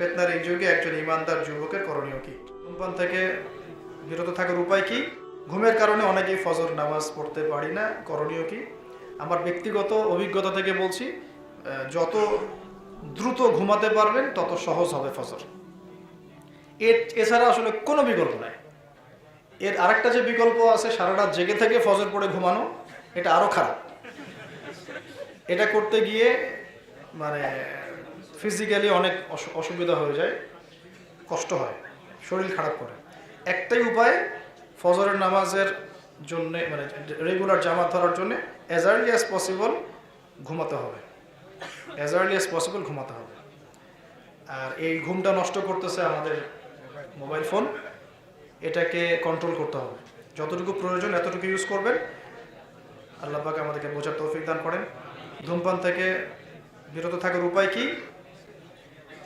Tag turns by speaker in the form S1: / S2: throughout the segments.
S1: ফেতনার এই যুগে একজন ইমানদার যুবকের করণীয় কি? ধূমপান থেকে বিরত থাকার উপায় কি? ঘুমের কারণে অনেকেই ফজর নামাজ পড়তে পারি না, করণীয় কি? আমার ব্যক্তিগত অভিজ্ঞতা থেকে বলছি যত দ্রুত ঘুমাতে পারবেন, তত সহজ হবে ফজর। এর এছাড়া আসলে কোনো বিকল্প নাই। এর আরেকটা যে বিকল্প আছে, সারা রাত জেগে থেকে ফজর পড়ে ঘুমানো, এটা আরও খারাপ। এটা করতে গিয়ে মানে ফিজিক্যালি অনেক অসুবিধা হয়ে যায়, কষ্ট হয়, শরীর খারাপ করে। একটাই উপায়, ফজরের নামাজের জন্য মানে রেগুলার জামাত ধরার জন্য অ্যাজ আর্লি অ্যাজ পসিবল ঘুমাতে হবে। অ্যাজ আর্লি অ্যাজ পসিবল ঘুমাতে হবে। আর এই ঘুমটা নষ্ট করতেছে আমাদের মোবাইল ফোন এটাকে কন্ট্রোল করতে হবে। যতটুকু প্রয়োজন এতটুকু ইউজ করবেন। আল্লাহ পাক আমাদেরকে বোঝার তৌফিক দান করেন। ধূমপান থেকে বিরত থাকার উপায় কি?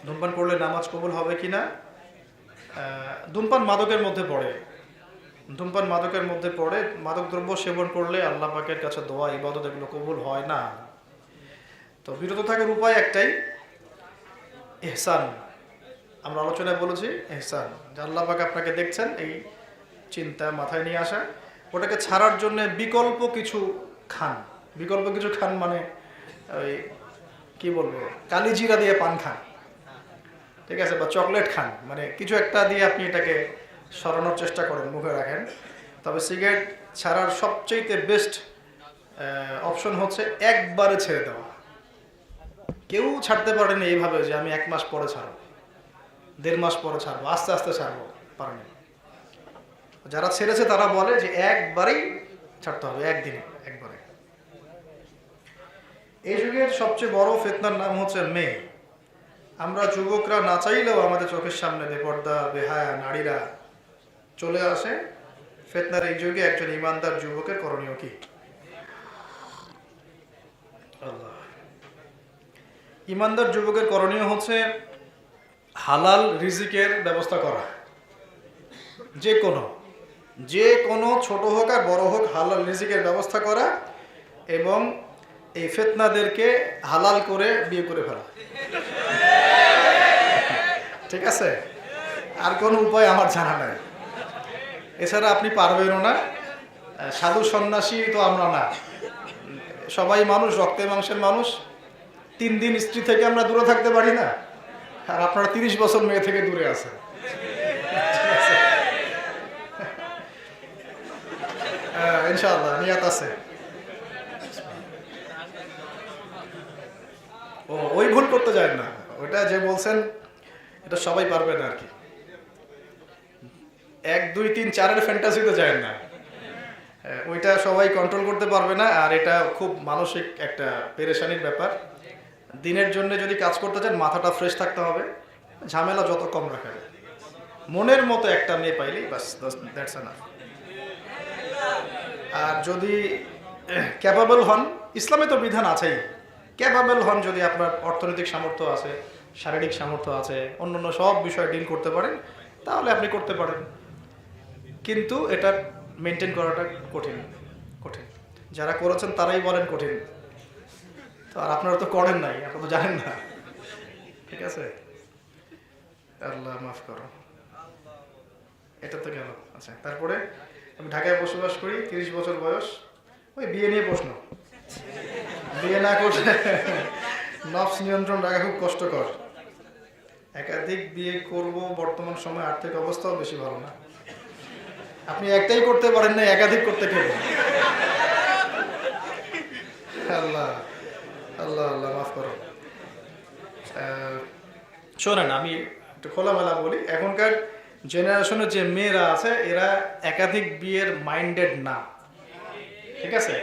S1: ধূমপান করলে নামাজ কবুল হবে কি না ধূমপান মাদকের মধ্যে পড়ে। ধূমপান মাদকের মধ্যে পড়ে, মাদক দ্রব্য সেবন করলে আল্লাহ পাকের কাছে দোয়া, ইবাদত এগুলো কবুল হয় না। তো বিরত থাকার উপায় একটাই, এহসান। আমরা আলোচনায় বলেছি এহসান, যে আল্লাহ পাক আপনাকে দেখছেন এই চিন্তা মাথায় নিয়ে আসা। ওটাকে ছাড়ার জন্য বিকল্প কিছু খান। বিকল্প কিছু খান মানে ওই, কি বলব, কালিজিরা দিয়ে পান খান। ঠিক আছে, বা চকলেট খান। মানে কিছু একটা দিয়ে আপনি এটাকে সরানোর চেষ্টা করেন, মুখে রাখেন। তবে সিগারেট ছাড়ার সবচেয়ে বেস্ট অপশন হচ্ছে একবারে ছেড়ে দেওয়া। কেউ ছাড়তে পারেনি এইভাবে যে আমি এক মাস পরে ছাড়বো, দেড় মাস পরে ছাড়বো, আস্তে আস্তে ছাড়বো, পারেনি। যারা ছেড়েছে তারা বলে যে একবারেই ছাড়তে হবে, একদিনে, একবারে। এই যুগের সবচেয়ে বড় ফেতনার নাম হচ্ছে মেয়ে। আমরা যুবকরা না চাইলেও আমাদের চোখের সামনে বেপর্দা, বেহায়া নারীরা চলে আসে। ফেতনার এই যুগে একজন ইমানদার যুবকের করণীয় কি? ইমানদার যুবকের করণীয় হচ্ছে হালাল রিজিকের ব্যবস্থা করা। যে কোনো যে কোনো ছোট হোক আর বড় হোক হালাল রিজিকের ব্যবস্থা করা এবং এই ফেতনাদেরকে হালাল করে বিয়ে করে ফেলা। ঠিক আছে? আর কোনো উপায় আমার জানা নাই। এছাড়া আপনি পারবেনও না। সাধু সন্ন্যাসী তো আমরা না। সবাই মানুষ রক্তে মাংসের মানুষ। তিন দিন স্ত্রী থেকে আমরা দূরে থাকতে পারি না। আর আপনারা তিরিশ বছর মেয়ে থেকে দূরে আছেন। হ্যাঁ, ইনশাআল্লাহ নিয়াত আছে। ও ওই ভুল করতে যায় না। ওটা যে বলছেন এটা সবাই পারবে না আর কি। এক দুই তিন চারের ফ্যান্টাসিতে যায় না। হ্যাঁ, ওইটা সবাই কন্ট্রোল করতে পারবে না আর এটা খুব মানসিক একটা পেরেশানির ব্যাপার। দিনের জন্য যদি কাজ করতে চান মাথাটা ফ্রেশ থাকতে হবে ঝামেলা যত কম রাখা যায়। মনের মতো একটা মেয়ে পাইলেই বাস দ্যাটস এনাফ আর যদি ক্যাপাবল হন ইসলামে তো বিধান আছেই। ক্যাপাবল হন যদি আপনার অর্থনৈতিক সামর্থ্য আছে শারীরিক সামর্থ্য আছে, অন্যান্য সব বিষয় ডিল করতে পারেন, তাহলে আপনি করতে পারেন। কিন্তু এটা মেনটেন করাটা কঠিন কঠিন। যারা করেছেন তারাই বলেন কঠিন। তো আর আপনারা তো করেন নাই এখন তো জানেন না। ঠিক আছে? আল্লাহ মাফ করো। এটা তো গেল। আচ্ছা তারপরে আমি ঢাকায় বসবাস করি, তিরিশ বছর বয়স। ওই বিয়ে নিয়ে প্রশ্ন। বিয়ে না করলে নফস নিয়ন্ত্রণ রাখা খুব কষ্টকর। একাধিক বিয়ে করব, বর্তমান সময় আর্থিক অবস্থাও বেশি ভালো না। আপনি একটাই করতে পারেন না একাধিক করতে বলে? আল্লাহ আল্লাহ আল্লাহ, মাফ করো। শোনেন, আমি একটু খোলামেলা বলি। এখনকার জেনারেশনের যে মেয়েরা আছে, এরা একাধিক বিয়ের মাইন্ডেড না। ঠিক আছে?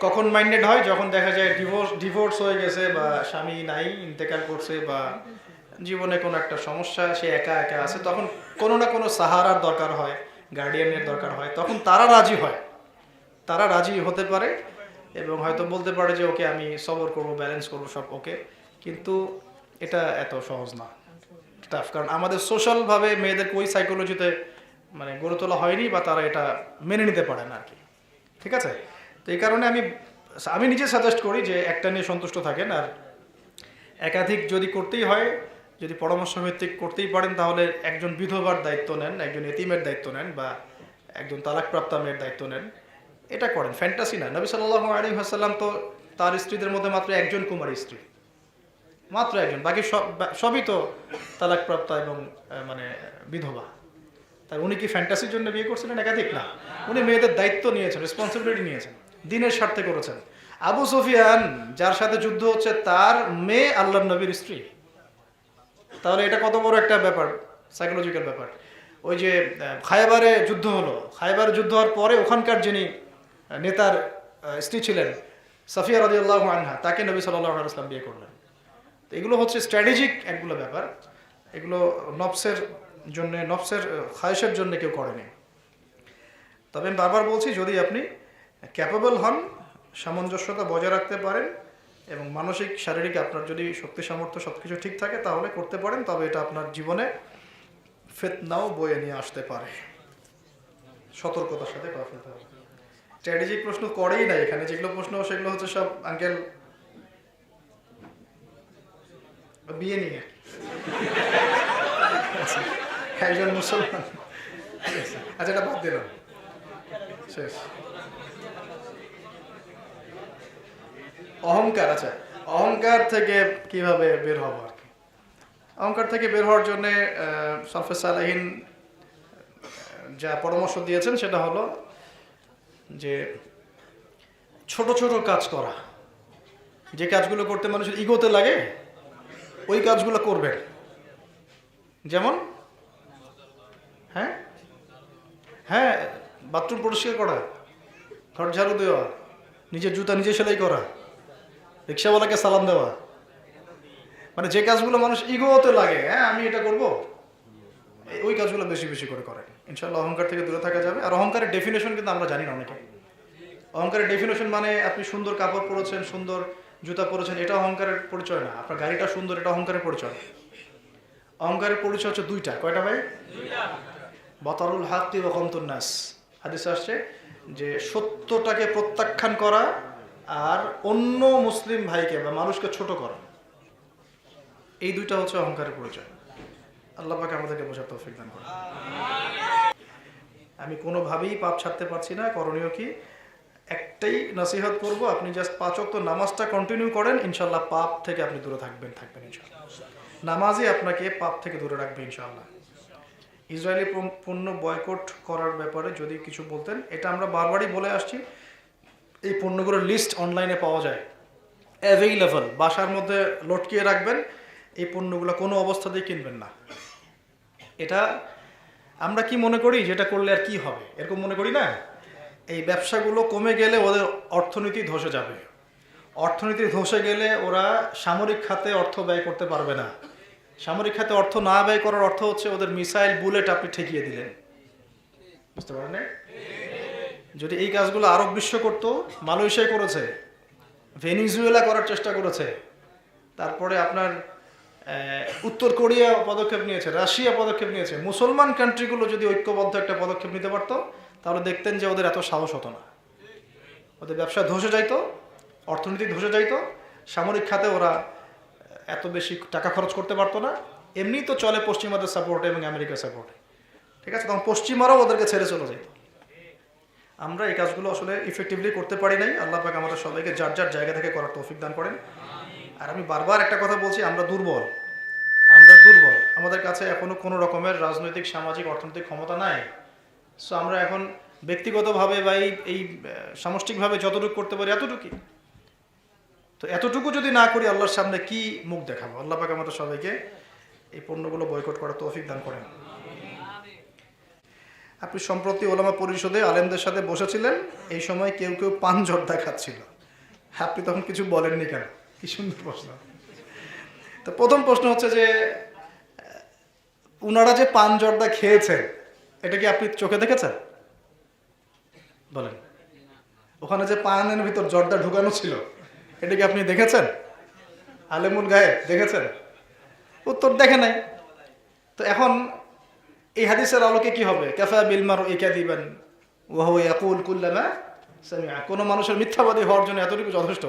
S1: কখন মাইন্ডেড হয়? যখন দেখা যায় ডিভোর্স ডিভোর্স হয়ে গেছে বা স্বামী নাই, ইন্তেকাল করছে বা জীবনে কোনো একটা সমস্যা, সে একা একা আছে, তখন কোনো না কোনো সাহারার দরকার হয় গার্ডিয়ানের দরকার হয়, তখন তারা রাজি হয়। তারা রাজি হতে পারে এবং হয়তো বলতে পারে যে, ওকে, আমি সবর করব ব্যালেন্স করব সব, ওকে। কিন্তু এটা এত সহজ না। টাফ কারণ আমাদের সোশ্যালভাবে মেয়েদেরকে ওই সাইকোলজিতে মানে গড়ে তোলা হয়নি বা তারা এটা মেনে নিতে পারে না আর কি ঠিক আছে? তো এই কারণে আমি আমি নিজে সাজেস্ট করি যে, একটা নিয়ে সন্তুষ্ট থাকেন আর একাধিক যদি করতেই হয় যদি পরামর্শ ভিত্তিক করতেই পারেন, তাহলে একজন বিধবার দায়িত্ব নেন, একজন এতিমের দায়িত্ব নেন বা একজন তালাকপ্রাপ্তা মেয়ের দায়িত্ব নেন। এটা করেন ফ্যান্টাসি না। নবী সাল্লাহ আলী হাসাল্লাম তো তার স্ত্রীদের মধ্যে মাত্র একজন কুমারী স্ত্রী। মাত্র একজন, বাকি সব সবই তো তালাকপ্রাপ্তা এবং মানে বিধবা। তাই উনি কি ফ্যান্টাসির জন্য বিয়ে করছিলেন? একাধিক না। উনি মেয়েদের দায়িত্ব নিয়েছেন রেসপন্সিবিলিটি নিয়েছেন, দিনের স্বার্থে করেছেন। আবু সুফিয়ান, যার সাথে যুদ্ধ হচ্ছে, তার মেয়ে আল্লাহ নবীর স্ত্রী। তাহলে এটা কত বড় একটা ব্যাপার সাইকোলজিক্যাল ব্যাপার। ওই যে খায়বারে যুদ্ধ হলো। খায়বারে যুদ্ধ হওয়ার পরে ওখানকার যিনি নেতার স্ত্রী ছিলেন সাফিয়া রাজি আল্লাহ আনহা তাকে নবী সাল্লাহ বিয়ে করলেন। তো এগুলো হচ্ছে স্ট্র্যাটেজিক একগুলো ব্যাপার। এগুলো নফসের জন্য নফসের আহ, খায়েশের জন্য কেউ করেনি। তবে আমি বারবার বলছি যদি আপনি ক্যাপেবল হন সামঞ্জস্যতা বজায় রাখতে পারেন এবং মানসিক, শারীরিক আপনার যদি শক্তি, সামর্থ্য সব কিছু ঠিক থাকে, তাহলে করতে পারেন। তবে এটা আপনার জীবনে ফেতনাও বয়ে নিয়ে আসতে পারে। সতর্কতার সাথে ফেলতে হবে। স্ট্র্যাটেজিক প্রশ্ন করেই না এখানে যেগুলো প্রশ্ন, সেগুলো হচ্ছে সব আঙ্কেল বিয়ে নিয়ে। একজন মুসলমান। আচ্ছা এটা বাদ দিলাম। শেষ। অহংকার আচ্ছা। অহংকার থেকে কীভাবে বের হব আর কি? অহংকার থেকে বের হওয়ার জন্য সলফে সালাহিন যা পরামর্শ দিয়েছেন সেটা হলো যে ছোট ছোট কাজ করা। যে কাজগুলো করতে মানুষের ইগোতে লাগে, ওই কাজগুলো করবেন। যেমন হ্যাঁ? হ্যাঁ বাথরুম পরিষ্কার করা, ঘর ঝাড়ু দেওয়া, নিজের জুতা নিজে সেলাই করা। রিক্সাওয়ালাকে সালাম দেওয়া। মানে যে কাজগুলো মানুষ ইগোতে লাগে হ্যাঁ আমি এটা করব। ওই কাজগুলো বেশি বেশি করে করেন ইনশাল্লাহ অহংকার থেকে দূরে থাকা যাবে। আর অহংকারের ডেফিনেশন কিন্তু আমরা জানি না অনেকে। অহংকারের ডেফিনেশন মানে আপনি সুন্দর কাপড় পরেছেন, সুন্দর জুতা পরেছেন, এটা অহংকারের পরিচয় না। আপনার গাড়িটা সুন্দর, এটা অহংকারের পরিচয়। অহংকারের পরিচয় হচ্ছে দুইটা। কয়টা ভাই? বতারুল হাত্তি ও কমতুন্নাস হাদিস আসছে যে সত্যটাকে প্রত্যাখ্যান করা আর অন্য মুসলিম ভাইকে বা মানুষকে ছোট করা। এই দুইটা হচ্ছে অহংকারের পরিচয়। আল্লাহ পাকে আমাদেরকে বোঝার তৌফিক দান করে আমি কোনোভাবেই পাপ ছাড়তে পারছি না, করণীয় কি? একটাই নসিহত করব, আপনি জাস্ট পাঁচ ওয়াক্ত নামাজটা কন্টিনিউ করেন ইনশাল্লাহ পাপ থেকে আপনি দূরে থাকবেন থাকবেন ইনশাল্লাহ নামাজই আপনাকে পাপ থেকে দূরে রাখবে ইনশাল্লাহ ইসরায়েলি পণ্য বয়কট করার ব্যাপারে যদি কিছু বলতেন, এটা আমরা বারবারই বলে আসছি এই পণ্যগুলোর লিস্ট অনলাইনে পাওয়া যায়। অ্যাভেইলেবল বাসার মধ্যে লটকিয়ে রাখবেন, এই পণ্যগুলো কোনো অবস্থাতেই কিনবেন না। এটা আমরা কি মনে করি, যেটা করলে আর কি হবে? এরকম মনে করি না? এই ব্যবসাগুলো কমে গেলে ওদের অর্থনীতি ধসে যাবে। অর্থনীতি ধসে গেলে ওরা সামরিক খাতে অর্থ ব্যয় করতে পারবে না। সামরিক খাতে অর্থ না ব্যয় করার অর্থ হচ্ছে ওদের মিসাইল বুলেট আপনি ঠেকিয়ে দিলেন। বুঝতে পারেন? যদি এই কাজগুলো আরব বিশ্ব করত, মালয়েশিয়া করেছে, ভেনিজুয়েলা করার চেষ্টা করেছে, তারপরে আপনার উত্তর কোরিয়া পদক্ষেপ নিয়েছে, রাশিয়া পদক্ষেপ নিয়েছে, মুসলমান কান্ট্রিগুলো যদি ঐক্যবদ্ধ একটা পদক্ষেপ নিতে পারতো, তাহলে দেখতেন যে ওদের এত সাহস হতো না। ওদের ব্যবসা ধসে যাইতো, অর্থনীতি ধসে যাইতো, সামরিক খাতে ওরা এত বেশি টাকা খরচ করতে পারতো না। এমনি তো চলে পশ্চিমাদের সাপোর্টে এবং আমেরিকার সাপোর্টে ঠিক আছে, তখন পশ্চিমারাও ওদেরকে ছেড়ে চলে যেত। আমরা এই কাজগুলো আসলে ইফেক্টিভলি করতে পারি নাই। আল্লাহ পাক আমাদের সবাইকে যার যার জায়গা থেকে করার তৌফিক দান করেন। আর আমি বারবার একটা কথা বলছি, আমরা দুর্বল। আমরা দুর্বল। আমাদের কাছে এখনও কোনো রকমের রাজনৈতিক, সামাজিক, অর্থনৈতিক ক্ষমতা নাই। সো আমরা এখন ব্যক্তিগতভাবে বা এই এই সামষ্টিকভাবে যতটুকু করতে পারি এতটুকুই। তো এতটুকু যদি না করি, আল্লাহর সামনে কি মুখ দেখাবো? আল্লাহ পাক আমাদের সবাইকে এই পণ্যগুলো বয়কট করার তৌফিক দান করেন। আপনি সম্প্রতি ওলামা পরিষদে আলেমদের সাথে বসেছিলেন, এই সময় কেউ কেউ পান জর্দা খাচ্ছিল। আপনি তখন কিছু বলেননি কেন? কি সুন্দর প্রশ্ন। তো প্রথম প্রশ্ন হচ্ছে যে, উনারা যে পান জর্দা খেয়েছেন, এটা কি আপনি চোখে দেখেছেন? বলেন। ওখানে যে পানের ভিতর জর্দা ঢুকানো ছিল, এটা কি আপনি দেখেছেন? আলেমুল গায়ে দেখেছেন? উত্তর দেখে নাই। তো এখন এই হাদিসের আলোকে কি হবে? কাফা বিলমার একা দিবেন ওয়াহু ইয়াকুল কুল্লামা কোনো মানুষের মিথ্যাবাদী হওয়ার জন্য এতটুকু যথেষ্ট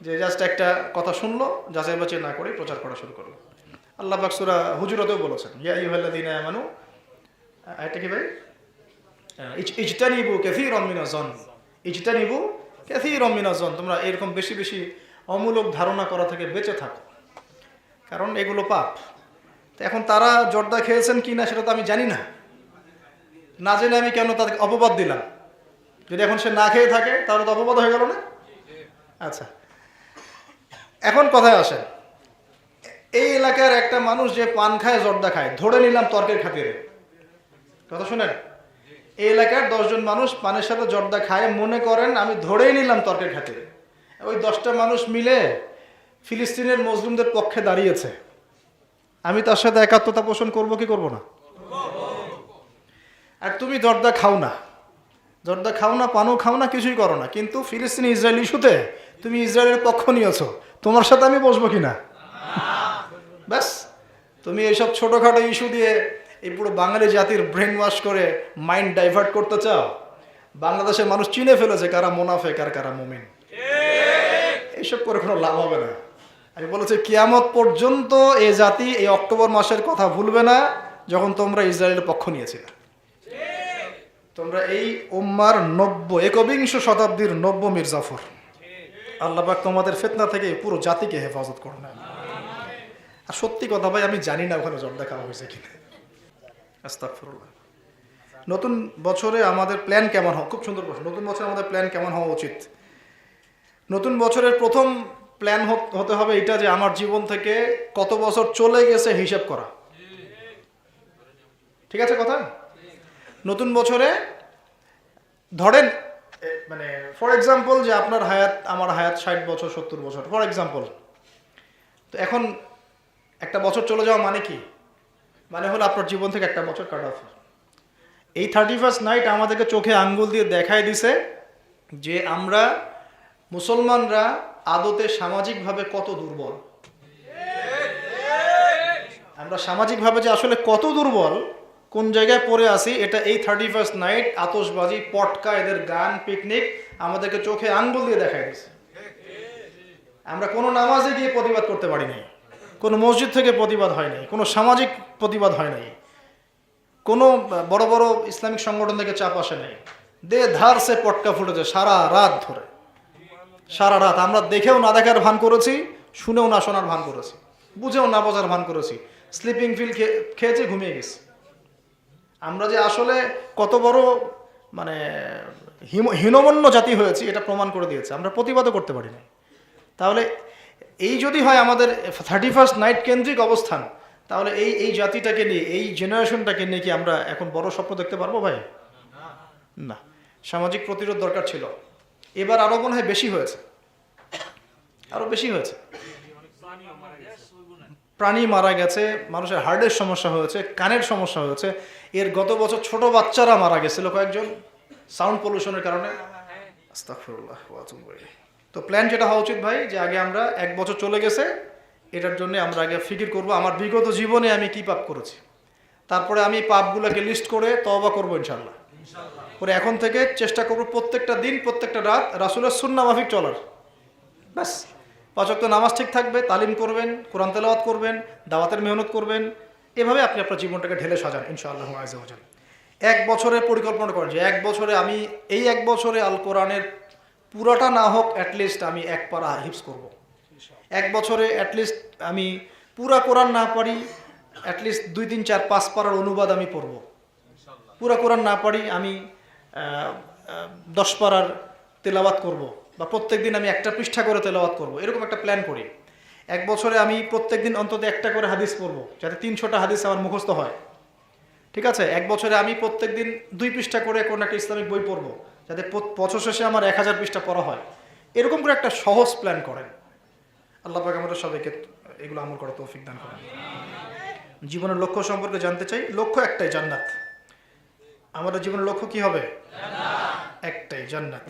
S1: যে জাস্ট একটা কথা শুনলো, যাচাই বাছাই না করে প্রচার করা শুরু করল। আল্লাহ বাকসুরা হুজুরতেও বলেছেন, ইয়া ইউহাল্লাদিনা আমানু এটা কি ভাই? ইজ- ইজতানিবু কাসীরাম মিনাজ জন ইজতানিবু কাসীরাম মিনাজ জন তোমরা এরকম বেশি বেশি অমূলক ধারণা করা থেকে বেঁচে থাকো। কারণ এগুলো পাপ। তো এখন তারা জর্দা খেয়েছেন কি না সেটা তো আমি জানি না। না জেনে আমি কেন তাদেরকে অপবাদ দিলাম? যদি এখন সে না খেয়ে থাকে, তাহলে তো অপবাদ হয়ে গেল না? আচ্ছা। এখন কথায় আসেন। এই এলাকার একটা মানুষ যে পান খায়, জর্দা খায়, ধরে নিলাম তর্কের খাতিরে। কথা শুনেন? এই এলাকার দশজন মানুষ পানের সাথে জর্দা খায়, মনে করেন আমি ধরেই নিলাম তর্কের খাতিরে। ওই দশটা মানুষ মিলে ফিলিস্তিনের মজলুমদের পক্ষে দাঁড়িয়েছে। আমি তার সাথে একাত্মতা পোষণ করব কি করব না? আর তুমি জর্দা খাও না। জর্দা খাও না পানও খাও না কিছুই করো না। কিন্তু ফিলিস্তিনি ইসরায়েল ইস্যুতে তুমি ইসরায়েলের পক্ষ নিয়েছো। তোমার সাথে আমি বসবো কি না ব্যাস। তুমি এইসব ছোটোখাটো ইস্যু দিয়ে এই পুরো বাঙালি জাতির ব্রেন ওয়াশ করে মাইন্ড ডাইভার্ট করতে চাও? বাংলাদেশের মানুষ চিনে ফেলেছে কারা মোনাফেক আর কারা মোমিন। এইসব করে কোনো লাভ হবে না। আমি বলেছি কিয়ামত পর্যন্ত এই জাতি এই অক্টোবর মাসের কথা ভুলবে না, যখন তোমরা ইসরায়েলের পক্ষ নিয়েছিলে। তোমরা এই উম্মার নব্য, একবিংশ শতাব্দীর নব্য মির্জাফর আল্লাহবাক তোমাদের ফেতনা থেকে পুরো জাতিকে হেফাজত করো না আর সত্যি কথা ভাই, আমি জানি না ওখানে জর্দা খাওয়া হয়েছে কিনা। আস্তাগফিরুল্লাহ। নতুন বছরে আমাদের প্ল্যান কেমন হয় খুব সুন্দর প্রশ্ন। নতুন বছরে আমাদের প্ল্যান কেমন হওয়া উচিত? নতুন বছরের প্রথম প্ল্যান হতে হবে এটা যে আমার জীবন থেকে কত বছর চলে গেছে হিসাব করা। ঠিক আছে কথা? নতুন বছরে, ধরেন মানে ফর এক্সাম্পল যে আপনার হায়াত, আমার হায়াত ষাট বছর, সত্তর বছর ফর এক্সাম্পল তো এখন একটা বছর চলে যাওয়া মানে কি? মানে হলো আপনার জীবন থেকে একটা বছর কাট অফ এই থার্টি ফার্স্ট নাইট আমাদেরকে চোখে আঙ্গুল দিয়ে দেখায় দিছে যে আমরা মুসলমানরা আদতে সামাজিকভাবে কত দুর্বল? আমরা সামাজিকভাবে যে আসলে কত দুর্বল, কোন জায়গায় পড়ে আসি এটা এই থার্টি ফার্স্ট নাইট আতসবাজি পটকা, এদের গান পিকনিক আমাদেরকে চোখে আঙ্গুল দিয়ে দেখায় দিছে আমরা কোনো নামাজে গিয়ে প্রতিবাদ করতে পারিনি কোনো মসজিদ থেকে প্রতিবাদ হয় নাই। কোনো সামাজিক প্রতিবাদ হয় নাই। কোনো বড় বড় ইসলামিক সংগঠন থেকে চাপ আসে নাই। দে ধার সে পটকা ফুটেছে সারা রাত ধরে। সারা রাত আমরা দেখেও না দেখার ভান করেছি, শুনেও না শোনার ভান করেছি, বুঝেও না বোঝার ভান করেছি স্লিপিং ফিল খেয়েছি, ঘুমিয়ে গেছি। আমরা যে আসলে কত বড় মানে হীনমন্য জাতি হয়েছি, এটা প্রমাণ করে দিয়েছে। আমরা প্রতিবাদও করতে পারি না তাহলে এই যদি হয় আমাদের থার্টি ফার্স্ট নাইট কেন্দ্রিক অবস্থান, তাহলে এই এই জাতিটাকে নিয়ে, এই জেনারেশনটাকে নিয়ে কি আমরা এখন বড় স্বপ্ন দেখতে পারব ভাই? না। সামাজিক প্রতিরোধ দরকার ছিল। এবার আরও মনে হয় বেশি হয়েছে। আরও বেশি হয়েছে। প্রাণী মারা গেছে, মানুষের হার্টের সমস্যা হয়েছে, কানের সমস্যা হয়েছে। এর গত বছর ছোট বাচ্চারা মারা গেছিল কয়েকজন, সাউন্ড পলিউশনের কারণে। তো প্ল্যান যেটা হওয়া উচিত ভাই, যে আগে আমরা এক বছর চলে গেছে, এটার জন্য আমরা আগে ফিকির করব। আমার বিগত জীবনে আমি কি পাপ করেছি। তারপরে আমি পাপগুলোকে লিস্ট করে তওবা করব ইনশাল্লাহ করে এখন থেকে চেষ্টা করব প্রত্যেকটা দিন, প্রত্যেকটা রাত রাসুলের সুন্না মাফিক চলার। ব্যাস। পাঁচক নামাজ ঠিক থাকবে, তালিম করবেন, কোরআন তেলাওয়াত করবেন, দাওয়াতের মেহনত করবেন। এভাবে আপনি আপনার জীবনটাকে ঢেলে সাজান, ইনশাআল্লাহ আজান এক বছরের পরিকল্পনা করেন যে এক বছরে আমি এই এক বছরে আল কোরআনের পুরাটা না হোক অ্যাটলিস্ট আমি এক পারা হিপস করব। এক বছরে অ্যাটলিস্ট আমি পুরা কোরআন না পারি অ্যাটলিস্ট দুই তিন চার পাঁচ পারার অনুবাদ আমি পড়ব। পুরা কোরআন না পারি, আমি দশ পারার তেলাওয়াত করব বা প্রত্যেক দিন আমি একটা পৃষ্ঠা করে তেলাওয়াত করব, এরকম একটা প্ল্যান করি। এক বছরে আমি প্রত্যেক দিন অন্তত একটা করে হাদিস পড়ব, যাতে তিনশোটা হাদিস আমার মুখস্থ হয়। ঠিক আছে? এক বছরে আমি প্রত্যেক দিন দুই পৃষ্ঠা করে কোনো একটা ইসলামিক বই পড়ব, যাতে বছর শেষে আমার এক হাজার পৃষ্ঠা পড়া হয়। এরকম করে একটা সহজ প্ল্যান করেন। আল্লাহ পাক আমাদের সবাইকে এগুলো আমল করা তৌফিক দান করেন। জীবনের লক্ষ্য সম্পর্কে জানতে চাই। লক্ষ্য একটাই, জান্নাত। আমাদের জীবনের লক্ষ্য কি হবে? একটাই জান্নাত।